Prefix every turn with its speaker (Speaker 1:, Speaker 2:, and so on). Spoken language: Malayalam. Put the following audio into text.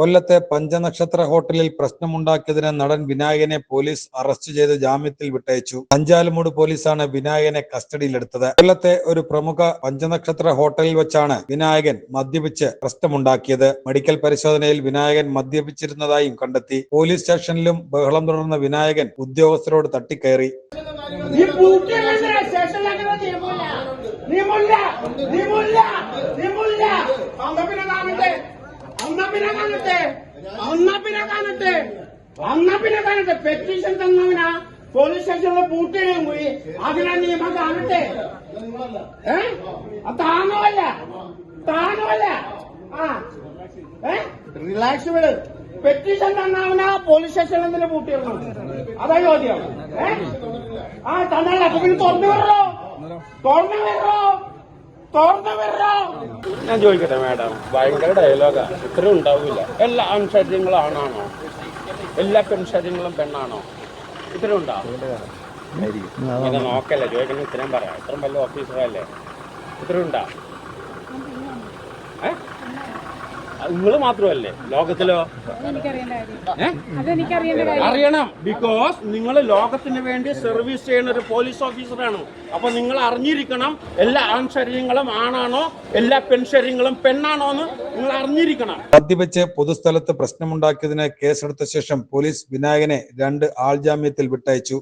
Speaker 1: കൊല്ലത്തെ പഞ്ചനക്ഷത്ര ഹോട്ടലിൽ പ്രശ്നമുണ്ടാക്കിയതിന് നടൻ വിനായകനെ പോലീസ് അറസ്റ്റ് ചെയ്ത് ജാമ്യത്തിൽ വിട്ടയച്ചു. അഞ്ചാലുമൂട് പോലീസാണ് വിനായകനെ കസ്റ്റഡിയിലെടുത്തത്. കൊല്ലത്തെ ഒരു പ്രമുഖ പഞ്ചനക്ഷത്ര ഹോട്ടലിൽ വെച്ചാണ് വിനായകൻ മദ്യപിച്ച് പ്രശ്നമുണ്ടാക്കിയത്. മെഡിക്കൽ പരിശോധനയിൽ വിനായകൻ മദ്യപിച്ചിരുന്നതായും കണ്ടെത്തി. പോലീസ് സ്റ്റേഷനിലും ബഹളം തുടർന്ന വിനായകൻ ഉദ്യോഗസ്ഥരോട് തട്ടിക്കയറി.
Speaker 2: നീ നിയമമില്ല. നിയമമില്ല. പിന്നെ പിന്നെ കാണട്ടെ. അന്ന പിന്നെ കാണട്ടെ. അന്ന പിന്നെ കാണട്ടെ. പെറ്റീഷൻ തന്നവനാ. പോലീസ് സ്റ്റേഷനിലെ പൂട്ടിയും പോയി. അതിനെ നിയമം കാണട്ടെ. ഏ? അത് താങ്ങുമല്ല താങ്ങുമല്ല ആ. ഏ? റിലാക്സ് വിട് പെറ്റീഷൻ തന്നവനാ പോലീസ് സ്റ്റേഷനിൽ എന്തിനു പൂട്ടിയിടണം അതാ ചോദ്യം. ഏ? ആ തന്നല്ല അപ്പൊ പിന്നെ തുറന്നു വരോ തുറന്നു വരോ
Speaker 3: ഞാൻ ചോദിക്കട്ടെ മാഡം? ഭയങ്കര ഡയലോഗാ ഇത്രയും ഉണ്ടാവില്ല എല്ലാ ആൺശരീരങ്ങളും ആണാണോ? എല്ലാ പെൺശര്യങ്ങളും പെണ്ണാണോ? ഇത്രയും ഉണ്ടാവും നോക്കല്ലേ ചോദിക്കണം ഇത്രയും പറയാം. ഇത്രയും വലിയ ഓഫീസറല്ലേ ഇത്രയും ഉണ്ടോ ഏ നിങ്ങൾ മാത്രമല്ലേ? ലോകത്തിലോ? അറിയണം. ബിക്കോസ് നിങ്ങൾ ലോകത്തിന് വേണ്ടി സർവീസ് ചെയ്യുന്ന ഒരു പോലീസ് ഓഫീസറാണ് അപ്പൊ നിങ്ങൾ അറിഞ്ഞിരിക്കണം എല്ലാ ആൺശരീരങ്ങളും ആണാണോ എല്ലാ പെൺശരീരങ്ങളും പെണ്ണാണോ എന്ന് നിങ്ങൾ അറിഞ്ഞിരിക്കണം.
Speaker 1: മദ്യപിച്ച് പൊതുസ്ഥലത്ത് പ്രശ്നമുണ്ടാക്കിയതിന് കേസെടുത്ത ശേഷം പോലീസ് വിനായകനെ രണ്ട് ആൾജാമ്യത്തിൽ വിട്ടയച്ചു.